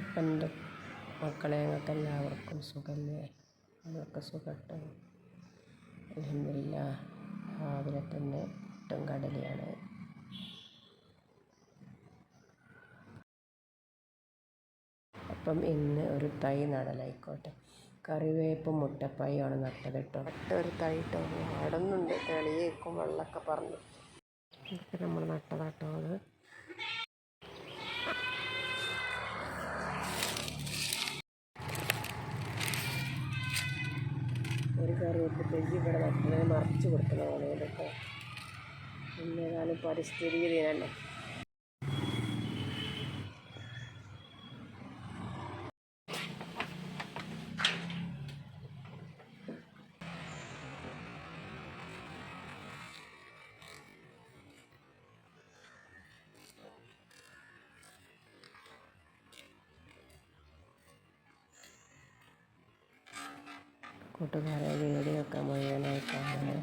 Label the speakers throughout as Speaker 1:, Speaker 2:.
Speaker 1: അപ്പം മക്കളെ ഞങ്ങൾക്ക് എല്ലാവർക്കും സുഖമല്ലേ ഞങ്ങൾക്ക് സുഖട്ടോ. അലഹമില്ല രാവിലെ തന്നെ പുട്ടും കടലയാണ്. അപ്പം ഇന്ന് ഒരു തൈ നടലായിക്കോട്ടെ. കറിവേപ്പ് മുട്ടപ്പായാണ് നട്ടത് കേട്ടോ ഒരു തൈ കേട്ടോ വാടുന്നുണ്ട് തെളിയേക്കും വെള്ളമൊക്കെ പറഞ്ഞു ഇതൊക്കെ നമ്മൾ നട്ടതാട്ടോ അത്. ഒരു കറിവേപ്പ് കൊടുത്തിട്ടേക്ക് ഇവിടെ നട്ടതിന് മറിച്ച് കൊടുക്കുന്ന ഓണയിലൊക്കെ കേട്ടോ എന്നേതായാലും പരിസ്ഥിതി ദിനല്ലേ കൂട്ടുകാരെ വീഡിയോ ഒക്കെ മുഴുവനായി കാണുക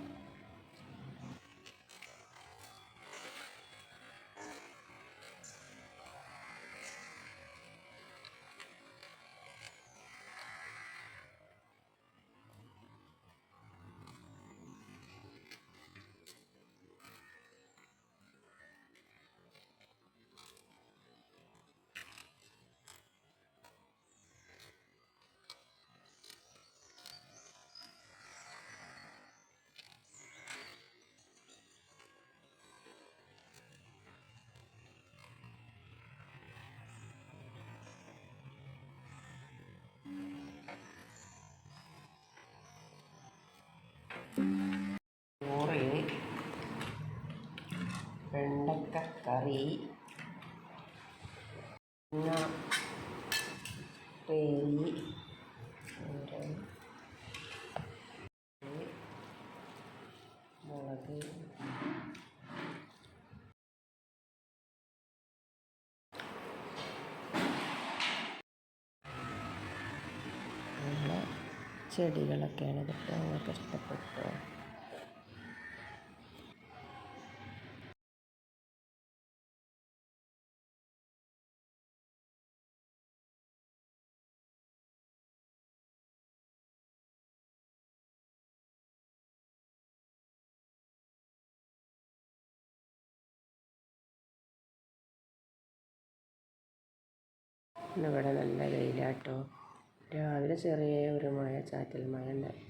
Speaker 1: കറി. പേരി മുളക്. ചെടികളൊക്കെയാണ് ഇതൊക്കെ നിങ്ങൾക്ക് ഇഷ്ടപ്പെട്ടോ ഇവിടെ നല്ല വെയിലാട്ടോ. രാവിലെ ചെറിയ ഒരു മഴ ചാറ്റൽ മഴ ഉണ്ടായി.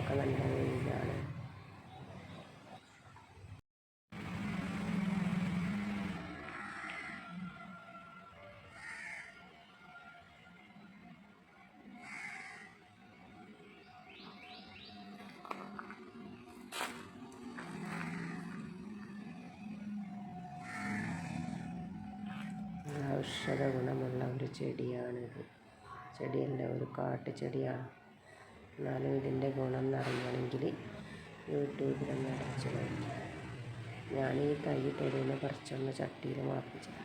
Speaker 1: ഒക്കെ നല്ല വെയിലാണ്. ഔഷധ ഗുണമുള്ള ഒരു ചെടിയാണിത്. ചെടിയല്ല ഒരു കാട്ടുചെടിയാണ്. എന്നാലും ഇതിന്റെ ഗുണം എന്നറിയണമെങ്കിൽ യൂട്യൂബിലൊന്ന് അടച്ച് നോക്കി. ഞാൻ ഈ തൈ തൊടിയിൽ കുറച്ചൊന്ന് ചട്ടിയിൽ മുളപ്പിച്ചത്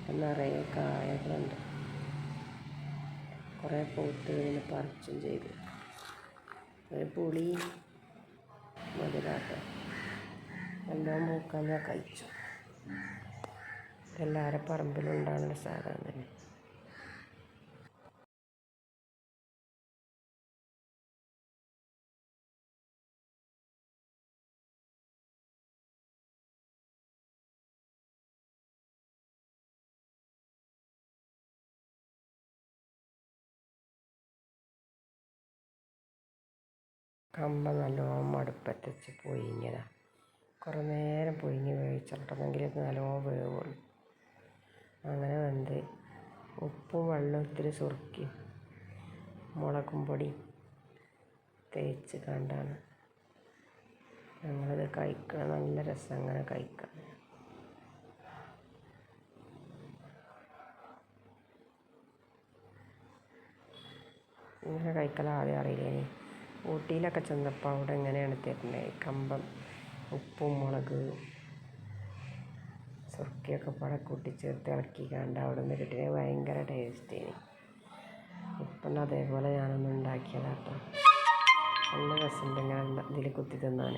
Speaker 1: അപ്പം നിറയെ കായകളുണ്ട്. കുറേ പൂത്ത് ഇതിന് പറിച്ചും ചെയ്തു. ഒരു പുളി മുതലാട്ടോ. എല്ലാം മൂക്കാൻ ഞാൻ കഴിച്ചു. എല്ലാവരുടെ പറമ്പിലുണ്ടാകുന്ന സാധനം തന്നെ കമ്പ നല്ലോണം മടുപ്പത്ത് വെച്ച് പൊയിഞ്ഞതാണ് കുറേ നേരം പൊയിഞ്ഞ് വേവിച്ചിട്ടുണ്ടെങ്കിൽ നല്ലോണം വേവുള്ളൂ. അങ്ങനെ വെന്ത്. ഉപ്പും വെള്ളം ഇത്തിരി സുറുക്കി. മുളകും പൊടി തേച്ച് കണ്ടാണ്. ഞങ്ങളിത് കഴിക്കണം നല്ല രസം അങ്ങനെ കഴിക്കാം ഇങ്ങനെ കഴിക്കൽ ആദ്യം അറിയില്ലേ ഊട്ടിയിലൊക്കെ ചെന്നപ്പോൾ അവിടെ എങ്ങനെയാണ് തരുന്നത്? കമ്പം ഉപ്പും മുളക്. സുർക്കയൊക്കെ പാടെ കൂട്ടിച്ചേർത്ത് ഇളക്കി കണ്ട് അവിടെ നിന്ന് കിട്ടിയത് ഭയങ്കര ടേസ്റ്റിന് ഇപ്പം അതേപോലെ ഞാനൊന്ന് ഉണ്ടാക്കിയതാട്ടോ. നല്ല രസമുണ്ട് ഇങ്ങനെ ഇതിൽ കുത്തി തിന്നാൻ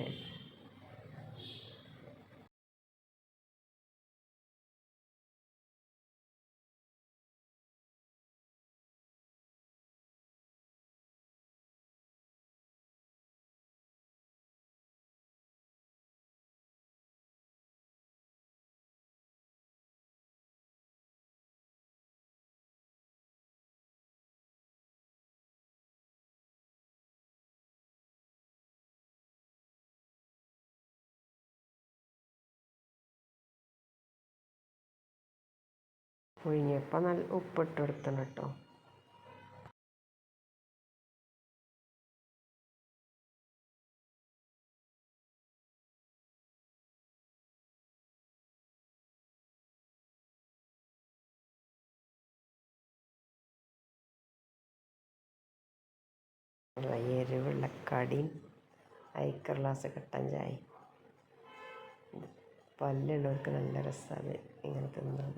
Speaker 1: പുഴുങ്ങിയപ്പോൾ നല്ല ഉപ്പിട്ട് കൊടുക്കണം കേട്ടോ. എരിവുള്ള കടിയും ഐക്കർ ഗ്ലാസ് കട്ടൻ ചായ പല്ലുള്ളവർക്ക് നല്ല രസമാണ് ഇങ്ങനെ തിന്നാൻ.